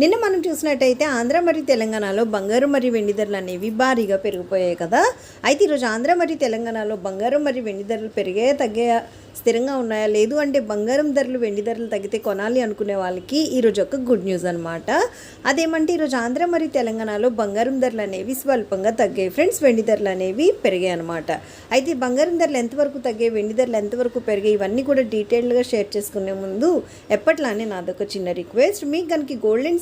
నిన్న మనం చూసినట్టయితే ఆంధ్ర మరియు తెలంగాణలో బంగారం మరియు వెండి ధరలు అనేవి భారీగా పెరిగిపోయాయి కదా. అయితే ఈరోజు ఆంధ్ర మరియు తెలంగాణలో బంగారం మరియు వెండి ధరలు పెరిగాయా తగ్గాయా స్థిరంగా ఉన్నాయా? లేదు అంటే బంగారం ధరలు వెండి ధరలు తగ్గితే కొనాలి అనుకునే వాళ్ళకి ఈరోజు ఒక గుడ్ న్యూస్ అనమాట అదేమంటే ఈరోజు ఆంధ్ర మరియు తెలంగాణలో బంగారం ధరలు అనేవి స్వల్పంగా తగ్గాయి. ఫ్రెండ్స్ వెండి ధరలు అనేవి పెరిగాయి అనమాట అయితే బంగారం ధరలు ఎంతవరకు తగ్గాయి వెండి ధరలు ఎంతవరకు పెరిగాయి ఇవన్నీ కూడా డీటెయిల్డ్గా షేర్ చేసుకునే ముందు ఎప్పట్లానే నాదొక చిన్న రిక్వెస్ట్. మీకు కనుక gold and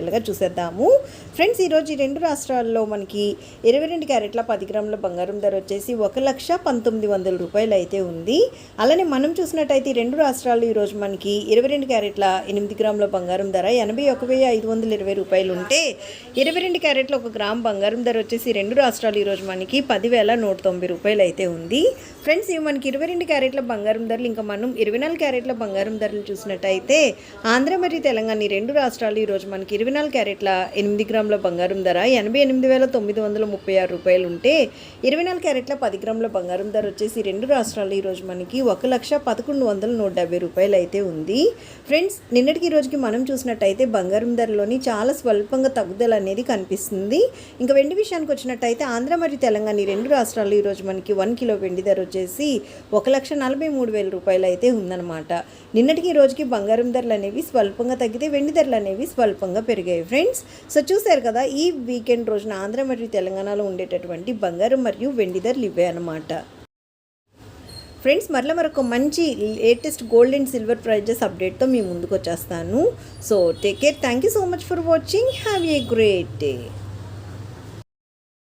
డీటెయిల్గా చూసేద్దాము. ఫ్రెండ్స్ ఈరోజు ఈ రెండు రాష్ట్రాల్లో మనకి ఇరవై రెండు క్యారెట్ల పది గ్రాముల బంగారం ధర వచ్చేసి ఒక లక్ష పంతొమ్మిది వందల రూపాయలు అయితే ఉంది. అలానే మనం చూసినట్టయితే ఈ రెండు రాష్ట్రాల్లో ఈరోజు మనకి ఇరవై రెండు క్యారెట్ల ఎనిమిది గ్రాముల బంగారం ధర ఎనభై ఒక వెయ్యి ఐదు వందల ఇరవై రూపాయలు ఉంటే ఇరవై రెండు క్యారెట్ల ఒక గ్రామ్ బంగారం ధర వచ్చేసి రెండు రాష్ట్రాలు ఈరోజు మనకి పదివేల నూట తొంభై రూపాయలు అయితే ఉంది. ఫ్రెండ్స్ ఇవి మనకి ఇరవై రెండు క్యారెట్ల బంగారం ధరలు ఇంకా మనం ఇరవై నాలుగు క్యారెట్ల బంగారం ధరలు చూసినట్టయితే ఆంధ్ర మరియు తెలంగాణ ఈ రెండు రాష్ట్రాలు ఈరోజు మనకి ఇరవై నాలుగు క్యారెట్ల ఎనిమిది గ్రాముల బంగారం ధర ఎనభై ఎనిమిది వేల తొమ్మిది వందల ముప్పై ఆరు రూపాయలు ఉంటే ఇరవై నాలుగు క్యారెట్ల పది గ్రాముల బంగారం ధర వచ్చేసి రెండు రాష్ట్రాలు ఈరోజు మనకి ఒక లక్ష పదకొండు వందల నూట డెబ్బై రూపాయలు అయితే ఉంది. ఫ్రెండ్స్ నిన్నటికి ఈ రోజుకి మనం చూసినట్టయితే బంగారం ధరలోని చాలా స్వల్పంగా తగ్గుదల అనేది కనిపిస్తుంది. ఇంకా వెండి విషయానికి వచ్చినట్టయితే ఆంధ్ర మరియు తెలంగాణ ఈ రెండు రాష్ట్రాలు ఈరోజు మనకి వన్ కిలో వెండి ధర వచ్చేసి ఒక లక్ష నలభై మూడు వేల రూపాయలు అయితే ఉందన్నమాట. నిన్నటికి ఈ రోజుకి బంగారం ధరలు అనేవి స్వల్పంగా తగ్గితే వెండి ధరలు అనేవి స్వల్పంగా పెరిగాయి. ఫ్రెండ్స్ సో చూశారు కదా ఈ వీకెండ్ రోజున ఆంధ్ర మరియు తెలంగాణలో ఉండేటటువంటి బంగారం మరియు వెండి ధరలు ఇవే అనమాట ఫ్రెండ్స్ మరలా మరొక మంచి latest gold and silver prices అప్డేట్తో మీ ముందుకు వచ్చేస్తాను. So take care. Thank you so much for watching. Have a great day.